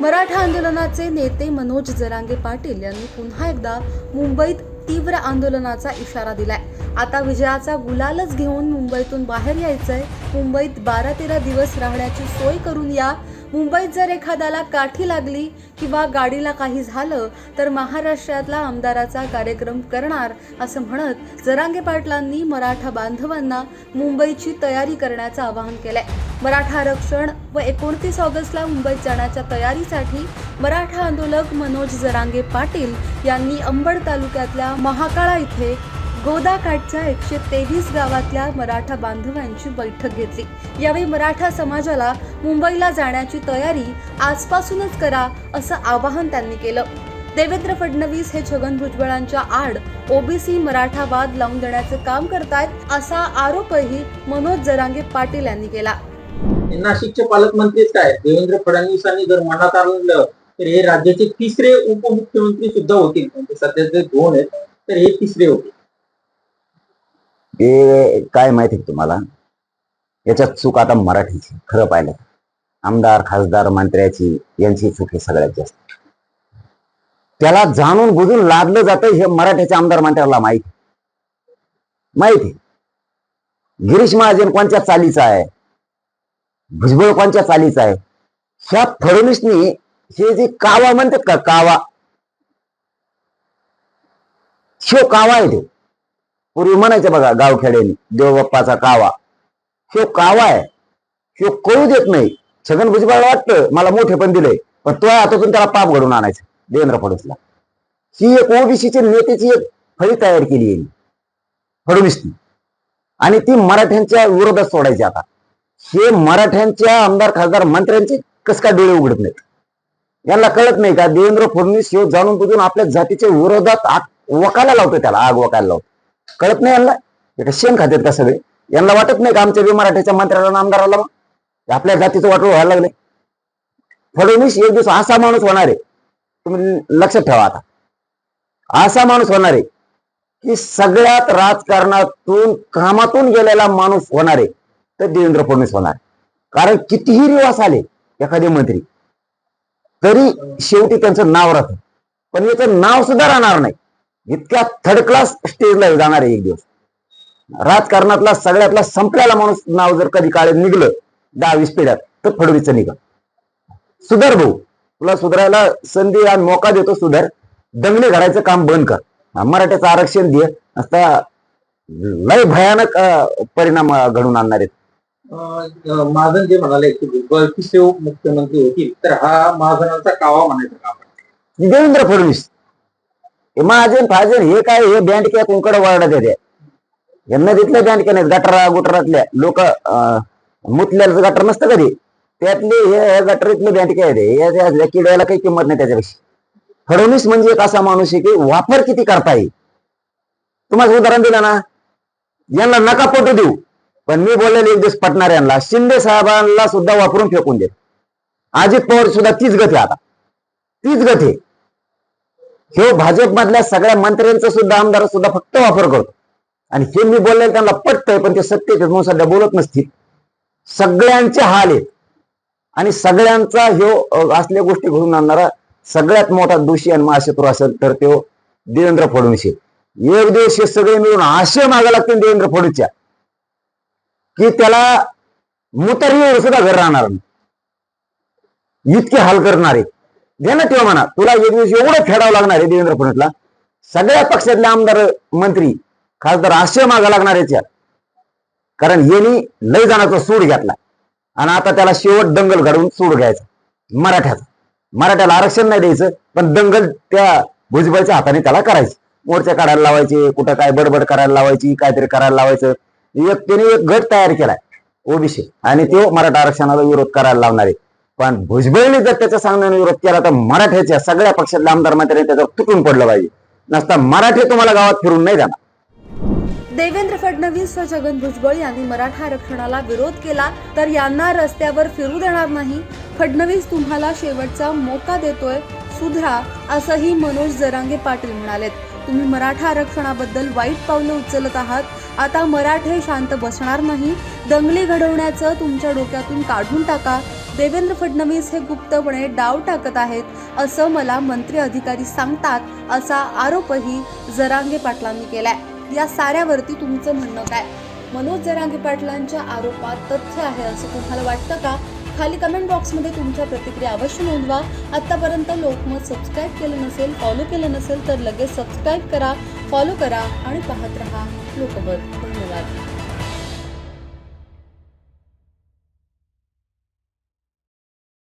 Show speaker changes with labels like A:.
A: मराठा आंदोलनाचे नेते मनोज जरांगे पाटील यांनी पुन्हा एकदा मुंबईत तीव्र आंदोलनाचा इशारा दिलाय. आता विजयाचा गुलालच घेऊन मुंबईतून बाहेर यायचंय मुंबईत बारा तेरा दिवस राहण्याची सोय करून या. मुंबईत जर एखाद्याला काठी लागली किंवा गाडीला काही झालं तर महाराष्ट्रातला आमदाराचा कार्यक्रम करणार असं म्हणत जरांगे पाटलांनी मराठा बांधवांना मुंबईची तयारी करण्याचं आवाहन केलंय. मराठा आरक्षण व एकोणतीस ऑगस्टला मुंबईत जाण्याच्या तयारीसाठी मराठा आंदोलक मनोज जरांगे पाटील यांनी अंबड तालुक्यातल्या महाकाळा इथे गोदाकाठच्या एकशे तेवीस गावातल्या मराठा बांधवांची बैठक घेतली. यावेळी मराठा समाजाला मुंबईला जाण्याची तयारी आजपासूनच करा असं आवाहन त्यांनी केलं. देवेंद्र फडणवीस हे छगन भुजबळांच्या आड ओबीसी मराठा वाद लावून देण्याचं काम करतायत असा आरोपही मनोज जरांगे पाटील यांनी केला.
B: नाशिकचे पालकमंत्रीच काय? देवेंद्र फडणवीसांनी जर मनात आणलं तर हे राज्याचे तिसरे उपमुख्यमंत्री सुद्धा होतील. म्हणजे सध्याचे दोन आहेत तर हे तिसरे होते
C: हे काय माहिती तुम्हाला? याच्यात चूक आता मराठीची खरं पाहिलं आमदार खासदार मंत्र्याची यांची चूक आहे सगळ्यात जास्त. त्याला जाणून बुजून लादलं जातं हे मराठ्याच्या आमदार मंत्र्याला माहिती. माहिती. गिरीश महाजन कोणत्या चालीचा आहे? भुजबळ कोणत्या चालीचा आहे? ह्या फडणवीसनी हे जे कावा म्हणतात का कावा? शो कावा आहे तो. पूर्वी म्हणायचे बघा गावखेड्याने देवबाप्पाचा कावा. शिव कावा आहे. शिव कळू देत नाही. छगन भुजबळ वाटतं मला मोठे पण दिले पण तो हातातून त्याला पाप घडून आणायचं देवेंद्र फडणवीसला. ही एक ओबीसीची नेत्याची एक फळी तयार केली आहे फडणवीसनी. आणि ती मराठ्यांच्या विरोधात सोडायची आता. हे मराठ्यांच्या आमदार खासदार मंत्र्यांचे कस काय डोळे उघडत नाहीत? यांना कळत नाही का देवेंद्र फडणवीस हे जाणून बुजून आपल्या जातीच्या विरोधात आग वकायला लावतो त्याला आग वकायला लावतो कळत नाही यांना. एका शेण खात्यात का सगळे? यांना वाटत नाही का आमच्या बी मराठ्याच्या मंत्र्याला आणि आमदाराला मग आपल्या जातीचं वाटोळ व्हायला लागले फडणवीस एक दिवस असा माणूस होणार आहे. तुम्ही लक्षात ठेवा आता. असा माणूस होणार आहे की सगळ्यात राजकारणातून कामातून गेलेला माणूस होणार आहे. तर देवेंद्र फडणवीस होणार. कारण कितीही रिवास आले एखादे मंत्री तरी शेवटी त्यांचं नाव राहतं. पण याचं नाव सुद्धा राहणार नाही. इतक्या थर्ड क्लास स्टेजला जाणार आहे एक दिवस. राजकारणातला सगळ्यातला संपलेला माणूस नाव जर कधी काळे निघलं दहा वीस पिढ्यात तर फडणवीसचं निघा. सुधार भाऊ तुला सुधारायला संधी आणि मोका देतो सुधार. दंगले घडायचं काम बंद कर. मराठ्याचं आरक्षण दे. आता लय भयानक परिणाम घडून आणणार आहेत.
B: महाजन जे म्हणाले की भुजबळ तिसरे उपमुख्यमंत्री होतील तर हा महाजनांचा कावा म्हणायचा
C: देवेंद्र फडणवीस हे महाजन हे काय हे बँडक्या कुंकड वाढत येते यांना तिथल्या बँडक्या नाहीत गटरा गुटरातल्या. लोक मुतल्याचं गटर नसतं कधी त्यातले हे गटरीतले बँडक्या येते या किड्याला काही किंमत नाही त्याच्यापेक्षा. फडणवीस म्हणजे एक असा माणूस आहे की वापर किती करता येईल? तुम्हाला उदाहरण दिलं ना? यांना नका पटू देऊ. पण मी बोललेले एक दिवस पटणार यांना. शिंदे साहेबांना सुद्धा वापरून फेकून दे अजित पवार सुद्धा तीच गती आता. तीच गती हे भाजपमधल्या सगळ्या मंत्र्यांचा सुद्धा आमदार सुद्धा फक्त वापर करतो. आणि हे मी बोललेलं त्यांना पटतंय पण ते सत्य म्हणून सध्या बोलत नसतील. सगळ्यांचे हाल आहेत. आणि सगळ्यांचा ह्यो असल्या गोष्टी घडून आणणारा सगळ्यात मोठा दोषी आणि महाशत्रू असेल तर तो देवेंद्र फडणवीस एक दिवस हे सगळे मिळून आशय मागा लागतील देवेंद्र फडणवीसच्या. की त्याला मुतरीवर सुद्धा घर राहणार नाही. इतके हाल करणारे. घे ना तेव्हा म्हणा. तुला एक दिवस एवढं फेडावं लागणार आहे देवेंद्र फडणवीसला. सगळ्या पक्षातले आमदार मंत्री खासदार आश्रय मागा लागणार याच्या कारण यांनी लय जाण्याचा सूड घेतला. आणि आता त्याला शेवट दंगल घडवून सूड घ्यायचा. मराठ्याचा. मराठ्याला आरक्षण नाही द्यायचं पण दंगल त्या भुजबळच्या हाताने त्याला करायचं. मोर्चा काढायला लावायचे कुठं काय बडबड करायला लावायची काहीतरी करायला लावायचं. एक त्याने एक गट तयार केलाय ओबीसी. आणि तो मराठा आरक्षणाला विरोध करायला लावणार आहे. पण भुजबळने जर त्याचा सांगण्याने विरोध केला तर मराठ्याच्या सगळ्या पक्षातल्या आमदार मंत्र्यांनी त्याच्यावर तुटून पडलं पाहिजे. नसता मराठी तुम्हाला गावात फिरून नाही जाणार.
A: देवेंद्र फडणवीस व छगन भुजबळ यांनी मराठा आरक्षणाला विरोध केला तर यांना रस्त्यावर फिरू देणार नाही. फडणवीस तुम्हाला शेवटचा मोका देतोय सुधरा असंही मनोज जरांगे पाटील म्हणालेत. तुम्ही मराठा आरक्षणाबद्दल वाईट पावलं उचलत आहात. आता मराठे शांत बसणार नाही. दंगली घडवण्याचं तुमच्या डोक्यातून काढून टाका. देवेंद्र फडणवीस हे गुप्तपणे डाव टाकत आहेत असं मला मंत्री अधिकारी सांगतात असा आरोपही जरांगे पाटलांनी केलाय. या साऱ्यावरती तुमचं म्हणणं काय? मनोज जरांगे पाटलांच्या आरोपात तथ्य आहे असं तुम्हाला वाटतं का? खाली कमेंट बॉक्समध्ये तुमच्या प्रतिक्रिया अवश्य नोंदवा. आत्तापर्यंत लोकमत सबस्क्राईब केलं नसेल फॉलो केलं नसेल तर लगेच सबस्क्राईब करा फॉलो करा आणि पाहत रहा लोकमत. धन्यवाद.